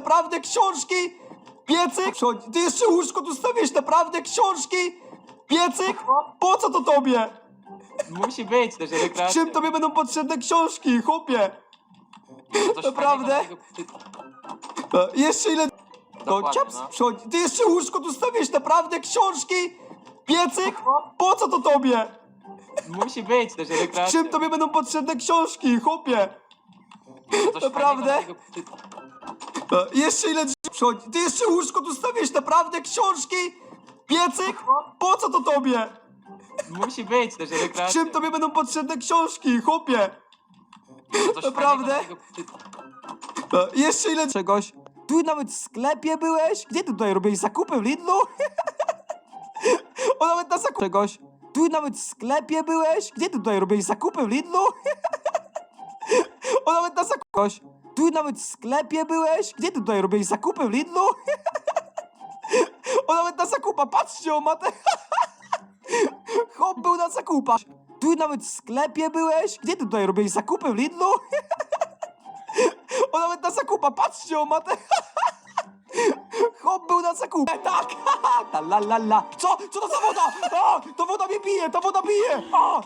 naprawdę książki? Piecyk? Ty jeszcze łóżko tu stawiasz naprawdę książki? Piecyk? Po co to tobie? Musi być też rekreacja. Czym tobie będą potrzebne książki, chłopie? Naprawdę? tego- E, Jeszcze ile... To Dokładnie, ciaps no. przychodzi. Ty jeszcze łóżko tu stawiasz naprawdę książki? Piecyk? Po co to tobie? Musi być też rekreacja. Czym tobie będą potrzebne książki, chłopie? Coś naprawdę? E, Jeszcze ile drzwi przychodzi. Ty jeszcze łóżko tu stawiasz naprawdę książki? Piecyk? Po co to tobie? Musi być też rekreacja. Czym tobie będą potrzebne książki, chłopie? Coś naprawdę? fajnego E, Jeszcze ile czegoś. Tu nawet w sklepie byłeś? Gdzie ty tutaj robiłeś zakupy w Lidlu? o nawet na zakupy czegoś. Tu nawet w sklepie byłeś? Gdzie ty tutaj robiłeś zakupy w Lidlu? o nawet na zakupy. Tu nawet w sklepie byłeś? Gdzie ty tutaj robiłeś zakupy w Lidlu? o nawet na zakupa, patrzcie o matę. Chłop był na zakupach. Tu nawet w sklepie byłeś? Gdzie ty tutaj robiłeś zakupy w Lidlu? O nawet na zakupa, patrzcie o matę. Chłop był na zakupach. Tak, ta la la la. Co? Co to za woda? A, to woda mnie bije, ta woda bije. A, a.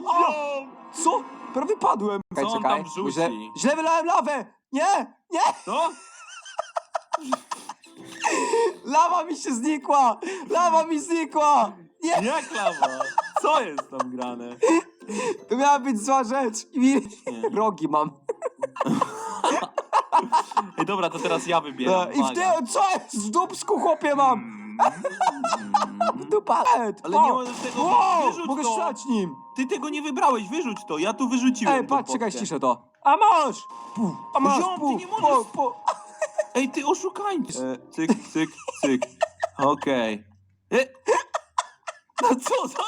Co? Prawie padłem. Co on tam rzuci? Źle, źle wylałem lawę. Nie, nie. Co? Lawa mi się znikła. Lawa mi znikła. Nie, Jak lawa? Co jest tam grane? to miała być zła rzecz. I mi... Rogi mam. Ej, dobra, to teraz ja wybieram. I w uwaga. co jest? W dupsku chłopie mam. Mm. Dupa. Ale nie możesz tego- Wow, wyrzuć mogę to. strzelać nim. Ty tego nie wybrałeś, wyrzuć to. Ja tu wyrzuciłem. Ej, tą patrz, czekaj, potkę. ściszę to. A masz! A masz, Ziom, ty pu, nie możesz- pu, pu. Ej, ty oszukańczy. E, cyk, cyk, cyk. Okej. E. No co za